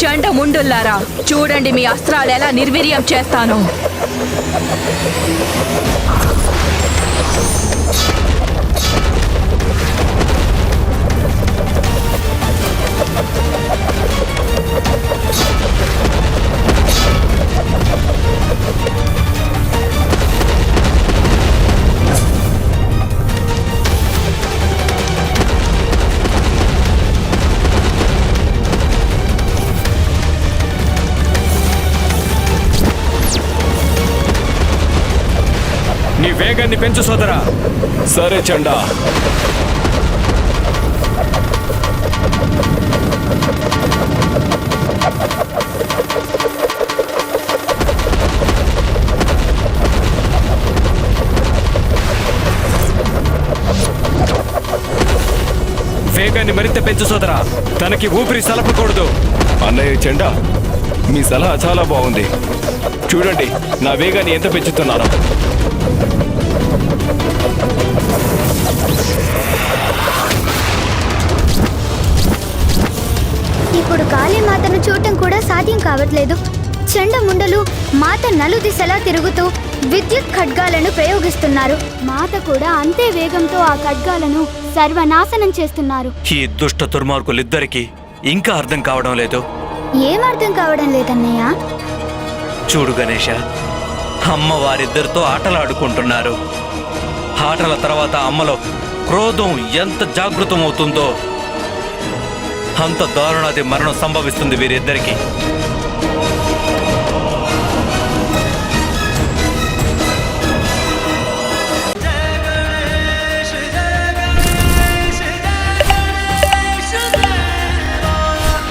చండముండుల్లారా చూడండి మీ అస్త్రాలు ఎలా నిర్వీర్యం చేస్తాను. నీ వేగాన్ని పెంచు సోదరా. సరే చండా. వేగాన్ని మరింత పెంచు సోదరా. తనకి ఊపిరి సలపకూడదు. అన్నయ్య చెండా మీ సలహా చాలా బాగుంది. చూడండి నా వేగాన్ని ఎంత పెంచుతున్నారో. ఇప్పుడు కాళీమాతను చూడటం కూడా సాధ్యం కావట్లేదు. చండముండలు మాత నలుదిశలా తిరుగుతూ విద్యుత్ ఖడ్గాలను ప్రయోగిస్తున్నారు. మాత కూడా అంతే వేగంతో ఆ ఖడ్గాలను సర్వనాశనం చేస్తున్నారు. ఈ దుష్ట దుర్మార్గులిద్దరికీ ఇంకా అర్థం కావడం లేదు. ఏం అర్థం కావడం లేదన్నయ్య? చూడు గణేష అమ్మ వారిద్దరితో ఆటలాడుకుంటున్నారు. ఆటల తర్వాత అమ్మలో క్రోధం ఎంత జాగృతమవుతుందో అంత దారుణాది మరణం సంభవిస్తుంది వీరిద్దరికీ.